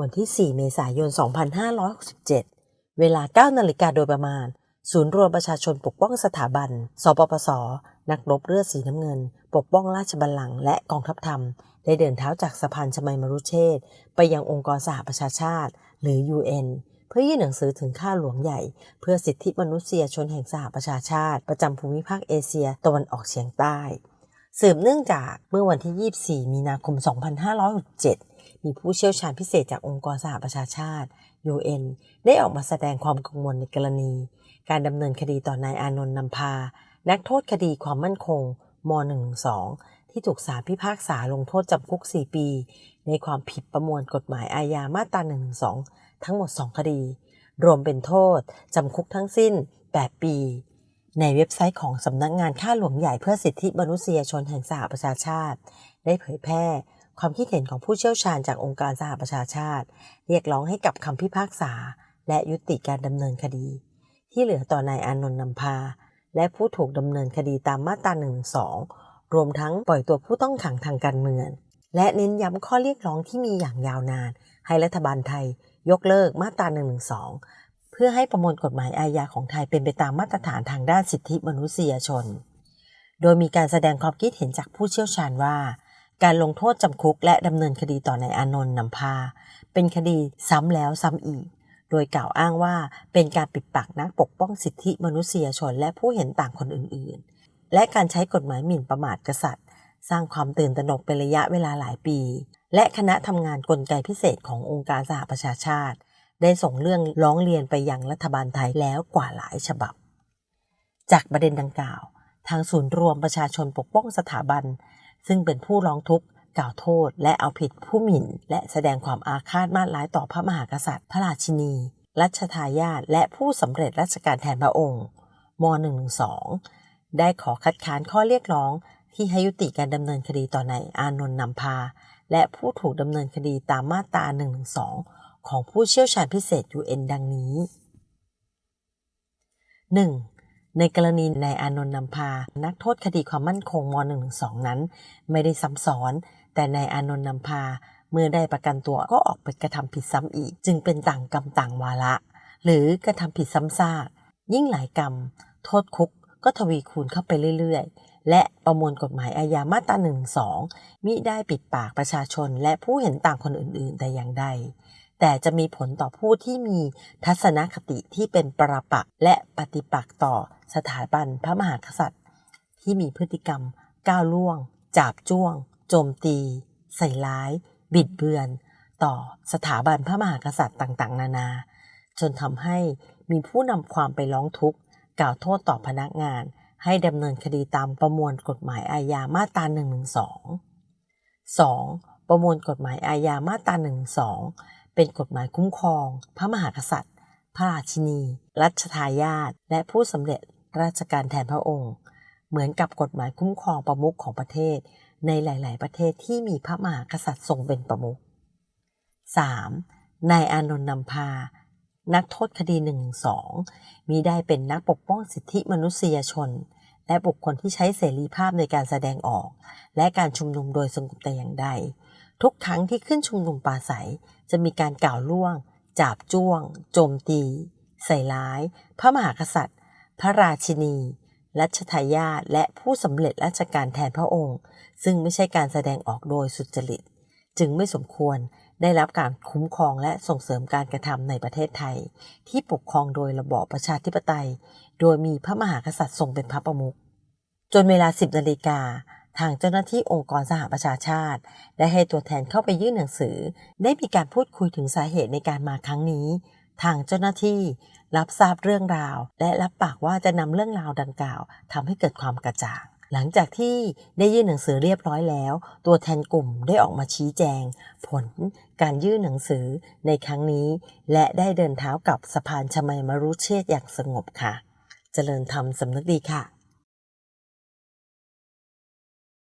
วันที่ 4 เมษายน 2567 เวลา 9 นาฬิกาโดยประมาณ ศูนย์รวมประชาชนปกป้องสถาบัน สปปส นักรบเลือดสีน้ำเงิน ปกป้องราชบัลลังก์และกองทัพธรรม ได้เดินเท้าจากสะพานชมัยมรุเชษไปยังองค์กรสหประชาชาติ หรือ UN เพื่อยื่นหนังสือถึงข้าหลวงใหญ่ เพื่อสิทธิมนุษยชนแห่งสหประชาชาติ ประจำภูมิภาคเอเชียตะวันออกเฉียงใต้ สืบเนื่องจากเมื่อวันที่ 24 มีนาคม 2567 มีผู้เชี่ยวชาญพิเศษจากองค์กรสหประชาชาติ UN ได้ออกมาแสดงความกังวลในกรณี การดำเนินคดีต่อนายอานนท์นำพา นักโทษคดีความมั่นคงม .112 ที่ถูกศาลพิพากษาลงโทษจำคุก 4 ปี ในความผิดประมวลกฎหมายอาญามาตรา112 ทั้งหมด 2 คดี รวมเป็นโทษจำคุกทั้งสิ้น 8 ปี ในเว็บไซต์ของสำนักงานข้าหลวงใหญ่เพื่อสิทธิมนุษยชนแห่งสหประชาชาติ ได้เผยแพร่ความคิดเห็นของผู้เชี่ยวชาญจากองค์การสหประชาชาติ เรียกร้องให้กับคำพิพากษา และยุติการดำเนินคดี ที่เหลือต่อนายอานนท์นำพา และผู้ถูกดำเนินคดีตามมาตรา1นึรวมทั้งปล่อยตัวผู้ต้องขังทางการเมือง และเน้นย้ำข้อเรียกร้องที่มีอย่างยาวนาน ให้รัฐบาลไทย ยกเลิกมาตรา1นึ เพื่อให้ประมวลกฎหมายอาญาของไทยเป็นไปตามมาตรฐานทางด้านสิทธิมนุษยชน โดยมีการแสดงความคิดเห็นจากผู้เชี่ยวชาญว่า การลงโทษจำคุกและดำเนินคดีต่อนายอานนท์นำพา เป็นคดีซ้ำแล้วซ้ำอีก โดยกล่าวอ้างว่าเป็นการปิดปากนักปกป้องสิทธิมนุษยชนและผู้เห็นต่างคนอื่นๆ และการใช้กฎหมายหมิ่นประมาทกษัตริย์ สร้างความตื่นตระหนกเป็นระยะเวลาหลายปี และคณะทำงานกลไกพิเศษขององค์การสหประชาชาติ ได้ส่งเรื่องร้องเรียนไปยังรัฐบาลไทยแล้วกว่าหลายฉบับ จากประเด็นดังกล่าว ทางศูนย์รวมประชาชนปกป้องสถาบัน ซึ่งเป็นผู้ร้องทุกข์กล่าวโทษ และเอาผิดผู้หมิ่น และแสดงความอาฆาตมาตร้ายต่อพระมหากษัตริย์ พระราชินี รัชทายาทและผู้สำเร็จราชการแทนพระองค์ม .112 ได้ขอคัดค้านข้อเรียกร้อง ที่ให้ยุติการดำเนินคดีต่อนายอานนท์นำพา และผู้ถูกดำเนินคดีตามมาตรา112 ของผู้เชี่ยวชาญพิเศษ UN ดังนี้ 1. ในกรณีนายอานนท์นำพา นักโทษคดีความมั่นคงม .112 นั้น ไม่ได้ซ้ำซ้อน แต่นายอานนท์นำพา เมื่อได้ประกันตัวก็ออกไปกระทำผิดซ้ำอีก จึงเป็นต่างกรรมต่างวาระ หรือกระทำผิดซ้ำซากยิ่งหลายกรรม โทษคุกก็ทวีคูณเข้าไปเรื่อยๆ และประมวลกฎหมายอาญามาตรา1นึมิได้ปิดปากประชาชนและผู้เห็นต่างคนอื่นๆ แต่อย่างใด แต่จะมีผลต่อผู้ที่มีทัศนคติที่เป็นปรปักษ์และปฏิปักษ์ต่อสถาบันพระมหากษัตริย์ ที่มีพฤติกรรม ก้าวล่วง จาบจ้วง โจมตี ใส่ร้าย บิดเบือน ต่อสถาบันพระมหากษัตริย์ต่างๆ นานา จนทำให้มีผู้นำความไปร้องทุกข์ กล่าวโทษต่อพนักงาน ให้ดำเนินคดีตามประมวลกฎหมายอาญามาตรา1นึ2ประมวลกฎหมายอาญามาตรา1นึ เป็นกฎหมายคุ้มครอง พระมหากษัตริย์ พระราชินี รัชทายาทและผู้สำเร็จราชการแทนพระองค์ เหมือนกับกฎหมายคุ้มครองประมุขของประเทศ ในหลาย ๆ ประเทศที่มีพระมหากษัตริย์ทรงเป็นประมุข 3. นายอานนท์นำพา นักโทษคดี1นึมีได้เป็นนักปกป้องสิทธิมนุษยชน และบุคคลที่ใช้เสรีภาพในการแสดงออก และการชุมนุมโดยสงบแต่อย่างใด ทุกครั้งที่ขึ้นชุมนุมปาศัย จะมีการกล่าวล่วง จาบจ้วง โจมตี ใส่ร้าย พระมหากษัตริย์ พระราชินี รัชทายาทและผู้สำเร็จราชการแทนพระองค์ ซึ่งไม่ใช่การแสดงออกโดยสุจริต จึงไม่สมควรได้รับการคุ้มครองและส่งเสริมการกระทำในประเทศไทย ที่ปกครองโดยระบอบประชาธิปไตย โดยมีพระมหากษัตริย์ทรงเป็นพระประมุขจนเวลา 10นาฬิกา ทางเจ้าหน้าที่องค์กรสหประชาชาติ ได้ให้ตัวแทนเข้าไปยื่นหนังสือ ได้มีการพูดคุยถึงสาเหตุในการมาครั้งนี้ ทางเจ้าหน้าที่รับทราบเรื่องราว และรับปากว่าจะนำเรื่องราวดังกล่าวทำให้เกิดความกระจ่าง หลังจากที่ได้ยื่นหนังสือเรียบร้อยแล้ว ตัวแทนกลุ่มได้ออกมาชี้แจง ผลการยื่นหนังสือในครั้งนี้ และได้เดินเท้ากับสะพานชมัยมรุเชษฐ์อย่างสงบค่ะ เจริญธรรมสำนึกดีค่ะ